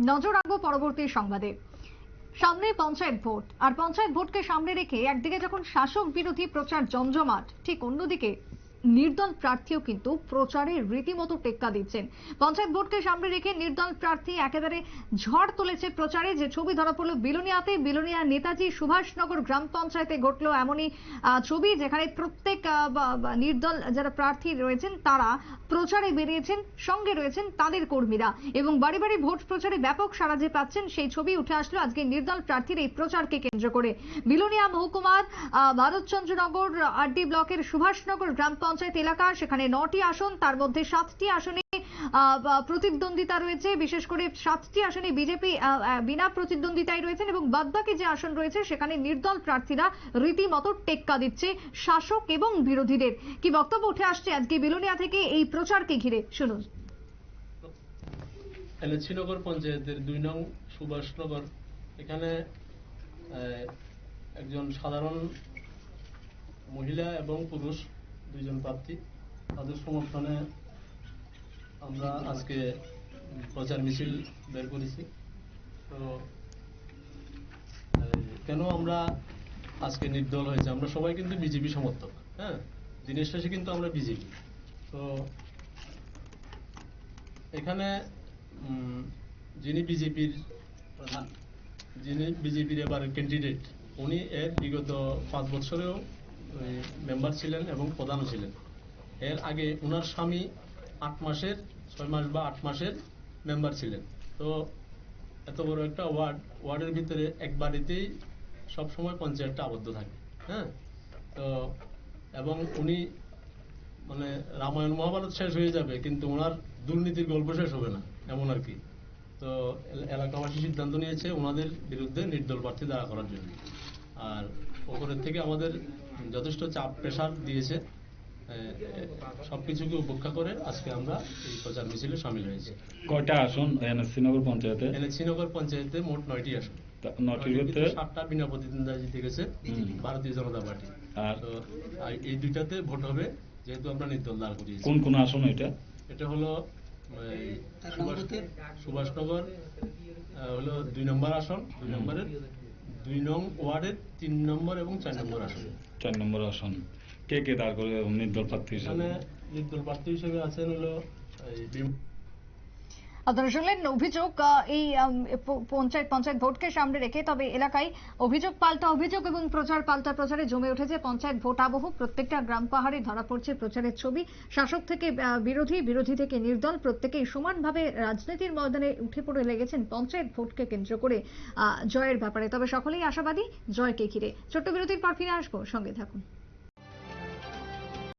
নজর রাখব পরবর্তী সংবাদে। সামনে পঞ্চায়েত ভোট। আর পঞ্চায়েত ভোটকে সামনে রেখে একদিকে যখন শাসক বিরোধী প্রচার জমজমাট, ঠিক অন্যদিকে নির্দল প্রার্থীও কিন্তু প্রচারে রীতিমতো টেক্কা দিচ্ছেন। পঞ্চায়েত ভোটকে সামনে রেখে নির্দল প্রার্থী একেবারে ঝড় তুলেছে প্রচারে। যে ছবি ধরা পড়ল বিলোনিয়াতে, বিলোনিয়া নেতাজি সুভাষনগর গ্রাম পঞ্চায়েতে ঘটলো এমনই ছবি যেখানে প্রত্যেক নির্দল যারা প্রার্থী রয়েছেন তারা প্রচারে বেরিয়েছেন, সঙ্গে রয়েছেন তাদের কর্মীরা এবং বাড়ি বাড়ি ভোট প্রচারে ব্যাপক সাড়া যে পাচ্ছেন, সেই ছবি উঠে আসলো আজকে নির্দল প্রার্থীর এই প্রচারকে কেন্দ্র করে। বিলোনিয়া মহকুমার ভারতচন্দ্রনগর আরডি ব্লকের সুভাষনগর গ্রাম পঞ্চায়েত এলাকা, সেখানে নটি আসন, তার মধ্যে সাতটি আসনে প্রতিদ্বন্দ্বিতা রয়েছে। বিশেষ করে সাতটি আসনে বিজেপি বিনা প্রতিদ্বন্দ্বিতায় রয়েছেন এবং বাদবাকি যে আসন রয়েছে, সেখানে নির্দল প্রার্থীরা রীতিমতো টেক্কা দিচ্ছে শাসক এবং বিরোধীদের। কি বক্তব্য উঠে আসছে আজকে বিলোনিয়া থেকে, এই প্রচারকে ঘিরে? শুনুন। এলএসিনগর পঞ্চায়েতের দুই নং সুভাষনগর এখানে একজন সাধারণ মহিলা এবং পুরুষ দুইজন প্রার্থী। তাদের সমর্থনে আমরা আজকে প্রচার মিছিল বের করেছি। তো কেন আমরা আজকে নির্দল হয়েছে? আমরা সবাই কিন্তু বিজেপি সমর্থক হ্যাঁ? দিনের শেষে কিন্তু আমরা বিজেপি। তো, এখানে যিনি বিজেপির প্রধান, যিনি বিজেপির এবার ক্যান্ডিডেট উনি এর বিগত পাঁচ বছরেও মেম্বার ছিলেন এবং প্রধানও ছিলেন। এর আগে ওনার স্বামী আট মাসের, ছয় মাস বা আট মাসের মেম্বার ছিলেন। তো এত বড় একটা ওয়ার্ড, ওয়ার্ডের ভিতরে এক বাড়িতেই সবসময় পঞ্চায়েতটা আবদ্ধ থাকে হ্যাঁ? তো এবং উনি মানে রামায়ণ মহাভারত শেষ হয়ে যাবে, কিন্তু ওনার দুর্নীতির গল্প শেষ হবে না, এমন আর কি। তো এলাকাবাসী সিদ্ধান্ত নিয়েছে ওনাদের বিরুদ্ধে নির্দল প্রার্থী দাঁড়া করার জন্য। আর ওপরের থেকে আমাদের যথেষ্ট চাপ প্রেশার দিয়েছে। সব কিছুকে উপেক্ষা করে আজকে আমরা এই প্রচার মিছিলে সামিল হয়েছি। কয়টা আসন শ্রীনগর পঞ্চায়েতে? এনে শ্রীনগর পঞ্চায়েতে মোট নয়টি আসন। নয়টির ভিতরে? সাতটা বিনা প্রতিদ্বন্দ্বিতা জিতে গেছে ভারতীয় জনতা পার্টি। আর? তো এই দুইটাতে ভোট হবে যেহেতু আমরা নির্দল দাঁড় করিয়েছি কোন কোন আসন এটা? এটা হলো সুভাষনগর হলো দুই নম্বর আসন দুই নম্বরের দুই নং ওয়ার্ডের তিন নম্বর এবং চার নম্বর আসন। চার নম্বর আসন। কে কে দাঁড় করে নির্দল প্রার্থী হিসেবে? নির্দল প্রার্থী হিসেবে আছেন হলো এই আপনারা শুনলেন, অভিযোগ এই পঞ্চায়েত পঞ্চায়েত ভোটকে সামনে রেখে, তবে এলাকায় অভিযোগ পাল্টা অভিযোগ এবং প্রচার পাল্টা প্রচারে জমে উঠেছে পঞ্চায়েত ভোট আবহ। প্রত্যেকটা গ্রাম পাহাড়ে ধরা পড়ছে প্রচারের ছবি। শাসক থেকে বিরোধী বিরোধী থেকে নির্দল, প্রত্যেকেই সমানভাবে রাজনীতির ময়দানে উঠে পড়ে লেগেছেন পঞ্চায়েত ভোটকে কেন্দ্র করে জয়ের ব্যাপারে। তবে সকলেই আশাবাদী, জয়কে ঘিরে। ছোট্ট বিরতির পর ফিরে আসব। সঙ্গে থাকুন।